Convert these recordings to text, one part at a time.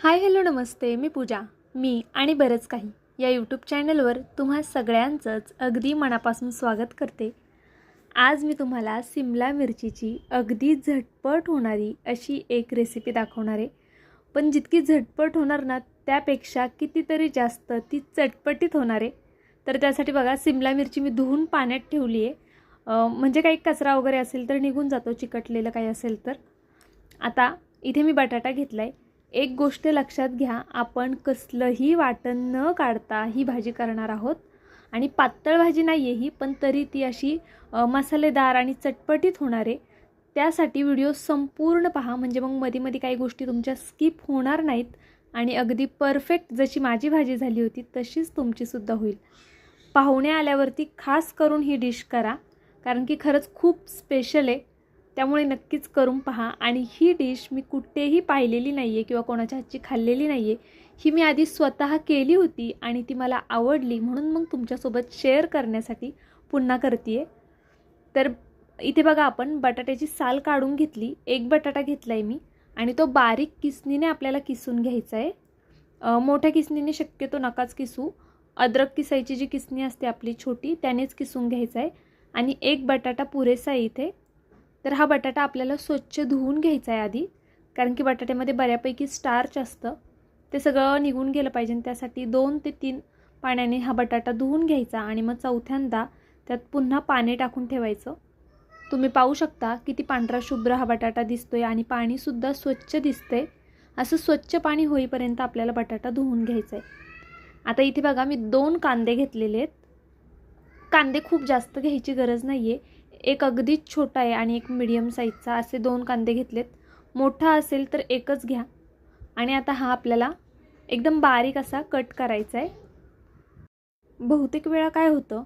Hi hello नमस्ते. मी पूजा. मी आणि बरंच काही या यूट्यूब चॅनलवर तुम्हा सगळ्यांचंच अगदी मनापासून स्वागत करते. आज मी तुम्हाला सिमला मिरचीची अगदी झटपट होणारी अशी एक रेसिपी दाखवणार आहे. पण जितकी झटपट होणार ना त्यापेक्षा कितीतरी जास्त ती चटपटीत होणार आहे. तर त्यासाठी बघा सिमला मिरची मी धुवून पाण्यात ठेवली आहे. म्हणजे काही कचरा वगैरे असेल तर निघून जातो चिकटलेलं काही असेल तर. आता इथे मी बटाटा घेतला आहे एक गोष्ट लक्षात घ्या आपण कसलंही वाटण न काढता ही भाजी करणार आहोत. आणि पातळ भाजी नाही आहे ही पण तरी ती अशी मसालेदार आणि चटपटीत होणार. आहे त्यासाठी व्हिडिओ संपूर्ण पहा म्हणजे मग मध्ये मध्ये काही गोष्टी तुमच्या स्किप होणार नाहीत आणि अगदी परफेक्ट जशी माझी भाजी झाली होती तशीच तुमचीसुद्धा होईल. पाहुणे आल्यावरती खास करून ही डिश करा कारण की खरंच खूप स्पेशल आहे. त्यामुळे नक्कीच करून पहा. आणि ही डिश मी कुठेही पाहिलेली नाही आहे किंवा कोणाच्या हातची खाल्लेली नाही आहे ही मी आधी स्वतः केली होती आणि ती मला आवडली म्हणून मग तुमच्यासोबत शेअर करण्यासाठी पुन्हा करते आहे तर इथे बघा आपण बटाट्याची साल काढून घेतली. एक बटाटा घेतला आहे मी आणि तो बारीक किसनीने आपल्याला किसून घ्यायचा आहे मोठ्या किसनीने शक्यतो नकाच किसू. अद्रक किसायची जी किसनी असते आपली छोटी त्यानेच किसून घ्यायचा आहे आणि एक बटाटा पुरेसा आहे इथे. तर हा बटाटा आपल्याला स्वच्छ धुवून घ्यायचा आहे आधी. कारण की बटाट्यामध्ये बऱ्यापैकी स्टार्च असतं. ते सगळं निघून गेलं पाहिजे आणि त्यासाठी दोन ते तीन पाण्याने हा बटाटा धुवून घ्यायचा आणि मग चौथ्यांदा त्यात पुन्हा पाणी टाकून ठेवायचं. तुम्ही पाहू शकता किती पांढरा शुभ्र हा बटाटा दिसतोय आणि पाणीसुद्धा स्वच्छ दिसते असं स्वच्छ पाणी होईपर्यंत आपल्याला बटाटा धुवून घ्यायचा आहे. आता इथे बघा मी दोन कांदे घेतलेले आहेत. कांदे खूप जास्त घ्यायची गरज नाही आहे एक अगदीच छोटा आहे आणि एक मिडियम साईजचा असे दोन कांदे घेतलेत. मोठा असेल तर एकच घ्या. आणि आता हा आपल्याला एकदम बारीक असा कट करायचा आहे बहुतेक वेळा काय होतं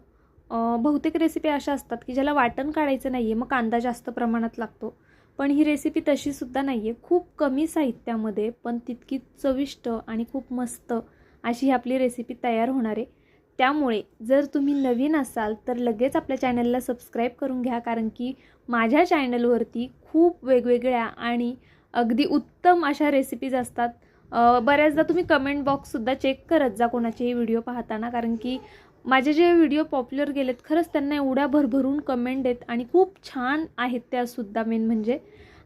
बहुतेक रेसिपी अशा असतात की ज्याला वाटण काढायचं नाही आहे मग कांदा जास्त प्रमाणात लागतो. पण ही रेसिपी तशीसुद्धा नाही आहे खूप कमी साहित्यामध्ये पण तितकी चविष्ट आणि खूप मस्त अशी ही आपली रेसिपी तयार होणार आहे. त्यामुळे जर तुम्ही नवीन असाल तर लगेच आपल्या चॅनलला सबस्क्राईब करून घ्या कारण की माझ्या चॅनलवरती खूप वेगवेगळ्या आणि अगदी उत्तम अशा रेसिपीज असतात. बऱ्याचदा तुम्ही कमेंट बॉक्ससुद्धा चेक करत जा कोणाचेही व्हिडिओ पाहताना कारण की माझे जे व्हिडिओ पॉप्युलर गेलेत खरंच त्यांना एवढ्या भरभरून कमेंट आहेत आणि खूप छान आहेत त्यासुद्धा मेन म्हणजे.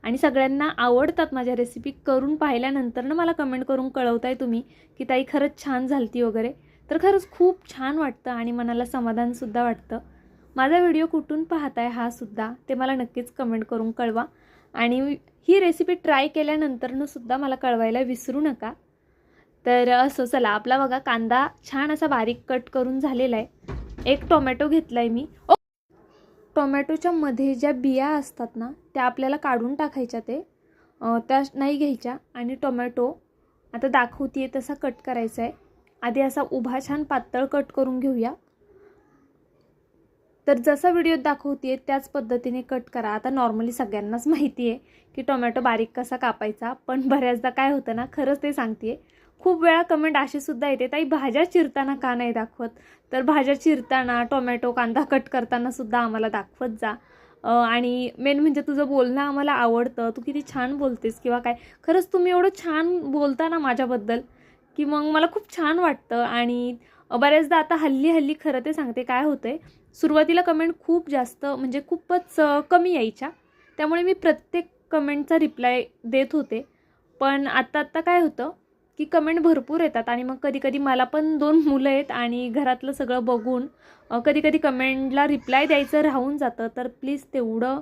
आणि सगळ्यांना आवडतात माझ्या रेसिपी करून पाहिल्यानंतर ना मला कमेंट करून कळवताय तुम्ही की ताई खरंच छान झालती वगैरे. तर खरंच खूप छान वाटतं आणि मनाला समाधानसुद्धा वाटतं. माझा व्हिडिओ कुठून पाहताय हा सुद्धा ते मला नक्कीच कमेंट करून कळवा. आणि ही रेसिपी ट्राय केल्यानंतरनं सुद्धा मला कळवायला विसरू नका. तर असं चला आपला बघा कांदा छान असा बारीक कट करून झालेला आहे. एक टोमॅटो घेतला आहे मी. ओ! टोमॅटोच्या मध्ये ज्या बिया असतात ना त्या आपल्याला काढून टाकायच्या ते. त्या नाही घ्यायच्या. आणि टोमॅटो आता दाखवते तसा कट करायचा आहे आधी असा उभा छान पातळ कट करून घेऊया. तर जसा व्हिडिओत दाखवते त्याच पद्धतीने कट करा. आता नॉर्मली सगळ्यांनाच माहिती आहे की टोमॅटो बारीक कसा कापायचा पण बऱ्याचदा काय होतं ना खरंच ते सांगते खूप वेळा कमेंट अशीसुद्धा येते ताई भाज्या चिरताना का नाही दाखवत? तर भाज्या चिरताना टोमॅटो कांदा कट करताना सुद्धा आम्हाला दाखवत जा. आणि मेन म्हणजे तुझं बोलणं आम्हाला आवडतं. तू किती छान बोलतेस किंवा काय. खरंच तुम्ही एवढं छान बोलता ना माझ्याबद्दल की मग मला खूप छान वाटतं आणि बऱ्याचदा आता हल्ली हल्ली खरं ते सांगते काय होतं आहे सुरुवातीला कमेंट खूप जास्त म्हणजे खूपच कमी यायच्या. त्यामुळे मी प्रत्येक कमेंटचा रिप्लाय देत होते. पण आत्ता आत्ता काय होतं की कमेंट भरपूर येतात आणि मग कधीकधी मला पण दोन मुलं आहेत आणि घरातलं सगळं बघून कधी कधी कमेंटला रिप्लाय द्यायचं राहून जातं. तर प्लीज तेवढं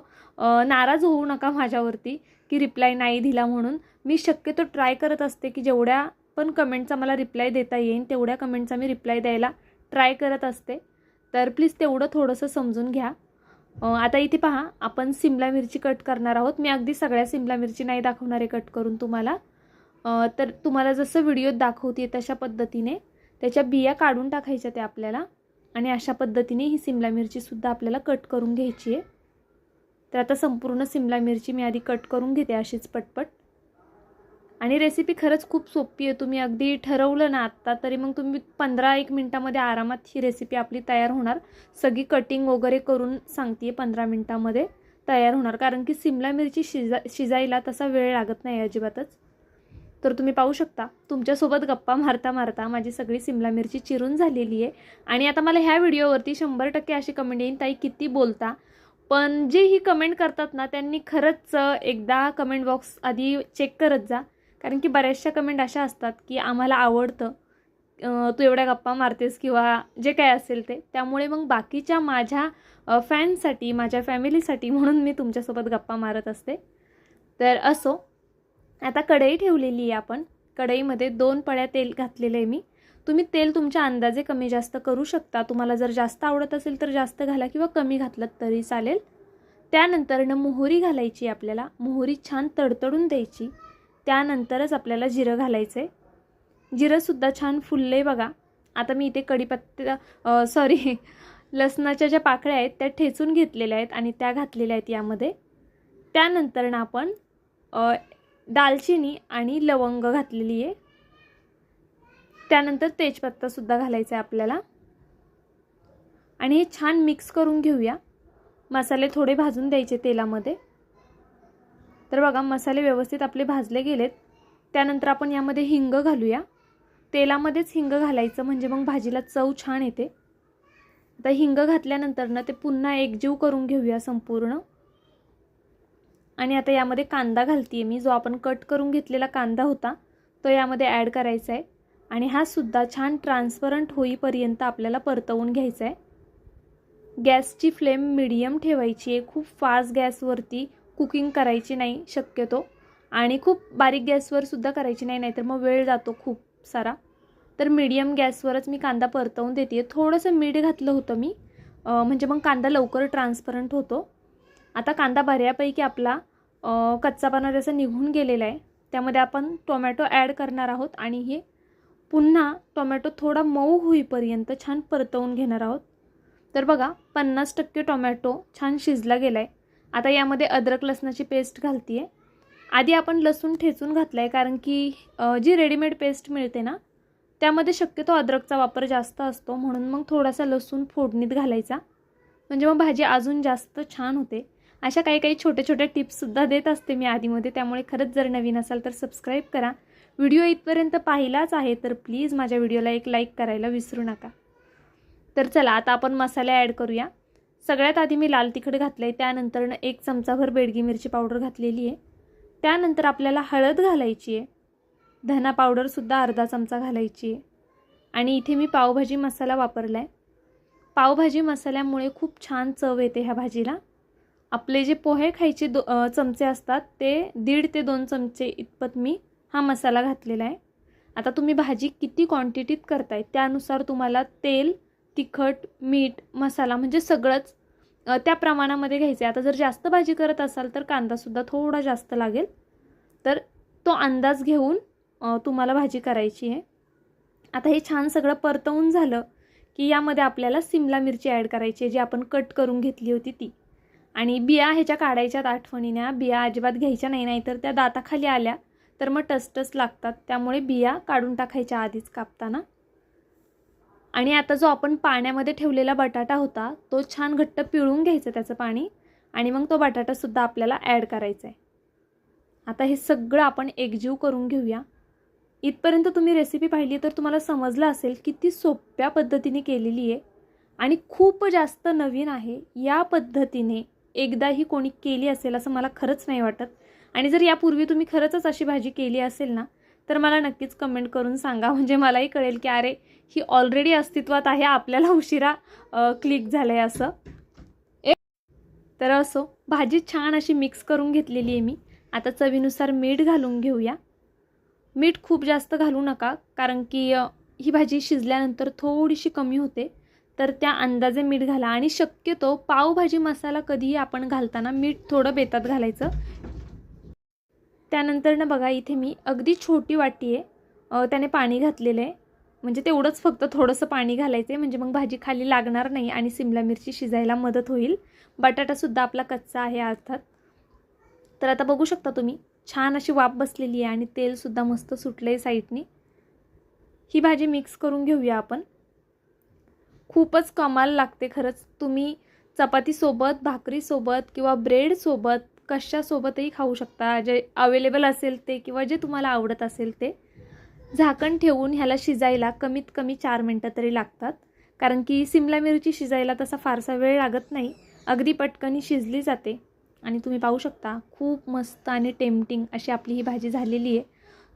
नाराज होऊ नका माझ्यावरती की रिप्लाय नाही दिला म्हणून. मी शक्यतो ट्राय करत असते की जेवढ्या पण कमेंटचा मला रिप्लाय देता येईन. तेवढ्या कमेंटचा मी रिप्लाय द्यायला ट्राय करत असते. तर प्लीज तेवढं थोडंसं समजून घ्या. आता इथे पहा आपण सिमला मिरची कट करणार आहोत. मी अगदी सगळ्या सिमला मिरची नाही दाखवणार आहे कट करून तुम्हाला. तर तुम्हाला जसं व्हिडिओत दाखवते तशा पद्धतीने त्याच्या बिया काढून टाकायच्या त्या आपल्याला. आणि अशा पद्धतीने ही सिमला मिरचीसुद्धा आपल्याला कट करून घ्यायची आहे. तर आता संपूर्ण सिमला मिरची मी आधी कट करून घेते अशीच पटपट. आणि रेसिपी खरंच खूप सोपी आहे. तुम्ही अगदी ठरवलं ना आत्ता तरी मग तुम्ही पंधरा एक मिनटामध्ये आरामात ही रेसिपी आपली तयार होणार. सगळी कटिंग वगैरे करून सांगते पंधरा मिनटामध्ये तयार होणार. कारण की सिमला मिरची शिजा शिजायला तसा वेळ लागत नाही अजिबातच. तर तुम्ही पाहू शकता तुमच्यासोबत गप्पा मारता मारता माझी सगळी सिमला मिरची चिरून झालेली आहे. आणि आता मला ह्या व्हिडिओवरती शंभर टक्के अशी कमेंट येईन ताई किती बोलता. पण जे ही कमेंट करतात ना त्यांनी खरंच एकदा कमेंट बॉक्स आधी चेक करत जा. कारण की बऱ्याचशा कमेंट अशा असतात की आम्हाला आवडतं तू एवढ्या गप्पा मारतेस किंवा जे काय असेल ते. त्यामुळे मग बाकीच्या माझ्या फॅन्ससाठी माझ्या फॅमिलीसाठी म्हणून मी तुमच्यासोबत गप्पा मारत असते. तर असो आता कढई ठेवलेली आहे आपण. कढईमध्ये दोन पळ्या तेल घातलेलं आहे मी. तुम्ही तेल तुमच्या अंदाजे कमी जास्त करू शकता. तुम्हाला जर जास्त आवडत असेल तर जास्त घाला किंवा कमी घातलं तरी चालेल. त्यानंतरनं मोहरी घालायची आपल्याला. मोहरी छान तडतडून द्यायची. त्यानंतरच आपल्याला जिरं घालायचं आहे जिरंसुद्धा छान फुललं आहे बघा. आता मी इथे कढीपत्ता सॉरी लसणाच्या ज्या पाकळ्या आहेत त्या ठेचून घेतलेल्या आहेत आणि त्या घातलेल्या आहेत यामध्ये. त्यानंतर ना आपण दालचिनी आणि लवंग घातलेली आहे. त्यानंतर तेजपत्तासुद्धा घालायचा आहे आपल्याला. आणि हे छान मिक्स करून घेऊया. मसाले थोडे भाजून द्यायचे तेलामध्ये. तर बघा मसाले व्यवस्थित आपले भाजले गेलेत. त्यानंतर आपण यामध्ये हिंग घालूया. तेलामध्येच हिंग घालायचं म्हणजे मग भाजीला चव छान येते. आता हिंग घातल्यानंतर ना ते पुन्हा एकजीव करून घेऊया संपूर्ण. आणि आता यामध्ये कांदा घालते मी जो आपण कट करून घेतलेला कांदा होता तो यामध्ये ॲड करायचा आहे आणि हा सुद्धा छान ट्रान्सपरंट होईपर्यंत आपल्याला परतवून घ्यायचा आहे गॅसची फ्लेम मिडियम ठेवायची आहे खूप फास्ट गॅसवरती. कुकिंग करायची नाही शक्यतो. आणि खूप बारीक गॅसवर सुद्धा करायची नाही नाहीतर मग वेळ जातो खूप सारा. तर मीडियम गॅसवरच मी कांदा परतवून देते थोडंसं मीठ घातलं होतं मी. म्हणजे मग कांदा लवकर ट्रान्सपरंट होतो. आता कांदा बऱ्यापैकी आपला कच्चापणा जसा निघून गेलेला आहे त्यामध्ये आपण टोमॅटो ॲड करणार आहोत आणि हे पुन्हा टोमॅटो थोडा मऊ होईपर्यंत छान परतवून घेणार आहोत. तर बघा पन्नास टक्के टोमॅटो छान शिजला गेला आहे आता यामध्ये अद्रक लसणाची पेस्ट घालते आहे आधी आपण लसूण ठेचून घातला आहे कारण की जी रेडीमेड पेस्ट मिळते ना त्यामध्ये शक्यतो अद्रकचा वापर जास्त असतो. म्हणून मग थोडासा लसूण फोडणीत घालायचा. म्हणजे मग भाजी अजून जास्त छान होते. अशा काही काही छोट्या छोट्या टिप्ससुद्धा देत असते मी आधीमध्ये. त्यामुळे खरंच जर नवीन असाल तर सबस्क्राईब करा. व्हिडिओ इथपर्यंत पाहिलाच आहे तर प्लीज माझ्या व्हिडिओला एक लाईक करायला विसरू नका. तर चला आता आपण मसाले ॲड करूया. सगळ्यात आधी मी लाल तिखट घातलं आहे त्यानंतरनं एक चमचाभर बेडगी मिरची पावडर घातलेली आहे. त्यानंतर आपल्याला हळद घालायची आहे. धना पावडरसुद्धा अर्धा चमचा घालायची आहे. आणि इथे मी पावभाजी मसाला वापरला आहे पावभाजी मसाल्यामुळे खूप छान चव येते ह्या भाजीला. आपले जे पोहे खायचे दो चमचे असतात ते दीड ते दोन चमचे इतपत मी हा मसाला घातलेला आहे. आता तुम्ही भाजी किती क्वांटिटीत करताय त्यानुसार तुम्हाला तेल तिखट मीठ मसाला म्हणजे सगळंच त्या प्रमाणामध्ये घ्यायचं आहे. आता जर जास्त भाजी करत असाल तर कांदासुद्धा थोडा जास्त लागेल. तर तो अंदाज घेऊन तुम्हाला भाजी करायची आहे. आता हे छान सगळं परतवून झालं की यामध्ये आपल्याला सिमला मिरची ॲड करायची आहे जी आपण कट करून घेतली होती ती. आणि बिया ह्याच्या काढायच्यात आठवणीने बिया अजिबात घ्यायच्या नाही नाहीतर त्या दाताखाली आल्या तर मग टसटस लागतात. त्यामुळे बिया काढून टाकायच्या आधीच कापताना. आणि आता जो आपण पाण्यामध्ये ठेवलेला बटाटा होता तो छान घट्ट पिळून घ्यायचं त्याचं पाणी आणि मग तो बटाटासुद्धा आपल्याला ॲड करायचा आहे आता हे सगळं आपण एकजीव करून घेऊया. इथपर्यंत तुम्ही रेसिपी पाहिली तर तुम्हाला समजलं असेल किती सोप्या पद्धतीने केलेली आहे आणि खूप जास्त नवीन आहे. या पद्धतीने एकदाही कोणी केली असेल असं मला खरंच नाही वाटत. आणि जर यापूर्वी तुम्ही खरंचच अशी भाजी केली असेल ना तर मला नक्कीच कमेंट करून सांगा. म्हणजे मलाही कळेल की अरे ही ऑलरेडी अस्तित्वात आहे आपल्याला उशिरा क्लिक झालं आहे असं. तर असो भाजी छान अशी मिक्स करून घेतलेली आहे मी. आता चवीनुसार मीठ घालून घेऊया. मीठ खूप जास्त घालू नका कारण की ही भाजी शिजल्यानंतर थोडीशी कमी होते. तर त्या अंदाजे मीठ घाला. आणि शक्यतो पावभाजी मसाला कधीही आपण घालताना मीठ थोडं बेतात घालायचं. त्यानंतर ना बघा इथे मी अगदी छोटी वाटी आहे. त्याने पाणी घातलेलं आहे. म्हणजे तेवढंच फक्त थोडंसं पाणी घालायचं आहे म्हणजे मग भाजी खाली लागणार नाही आणि सिमला मिरची शिजायला मदत होईल. बटाटासुद्धा आपला कच्चा आहे अर्थात. तर आता बघू शकता तुम्ही छान अशी वाफ बसलेली आहे आणि तेलसुद्धा मस्त सुटलं आहे साईडनी. ही भाजी मिक्स करून घेऊया आपण. खूपच कमाल लागते खरंच. तुम्ही चपातीसोबत भाकरीसोबत किंवा ब्रेडसोबत कशासोबतही खाऊ शकता. जे अवेलेबल असेल ते किंवा जे तुम्हाला आवडत असेल ते. झाकण ठेवून ह्याला शिजायला कमीत कमी चार मिनटं तरी लागतात. कारण की सिमला मिरची शिजायला तसा फारसा वेळ लागत नाही. अगदी पटकन शिजली जाते. आणि तुम्ही पाहू शकता खूप मस्त आणि टेम्पटिंग अशी आपली ही भाजी झालेली आहे.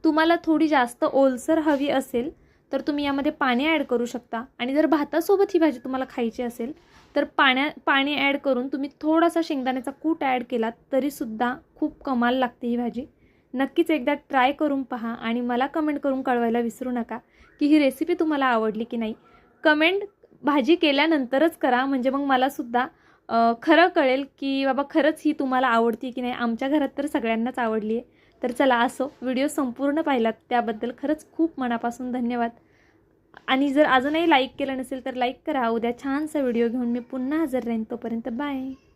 तुम्हाला थोडी जास्त ओलसर हवी असेल तर तुम्ही यामध्ये पाणी ॲड करू शकता. आणि जर भातासोबत ही भाजी तुम्हाला खायची असेल तर पाण्या पाणी ॲड करून तुम्ही थोडासा शेंगदाण्याचा कूट ॲड केलात तरीसुद्धा खूप कमाल लागते ही भाजी. नक्कीच एकदा ट्राय करून पहा आणि मला कमेंट करून कळवायला विसरू नका की ही रेसिपी तुम्हाला आवडली की नाही. कमेंट भाजी केल्यानंतरच करा म्हणजे मग मलासुद्धा खरं कळेल की बाबा खरंच ही तुम्हाला आवडती की नाही. आमच्या घरात तर सगळ्यांनाच आवडली आहे. तर चला असो व्हिडिओ संपूर्ण पाहिलात त्याबद्दल खरंच खूप मनापासून धन्यवाद. आणि जर अजूनही लाईक केलं नसेल तर लाईक करा. उद्या छानसा व्हिडिओ घेऊन मी पुन्हा हजर राहीन. तोपर्यंत बाय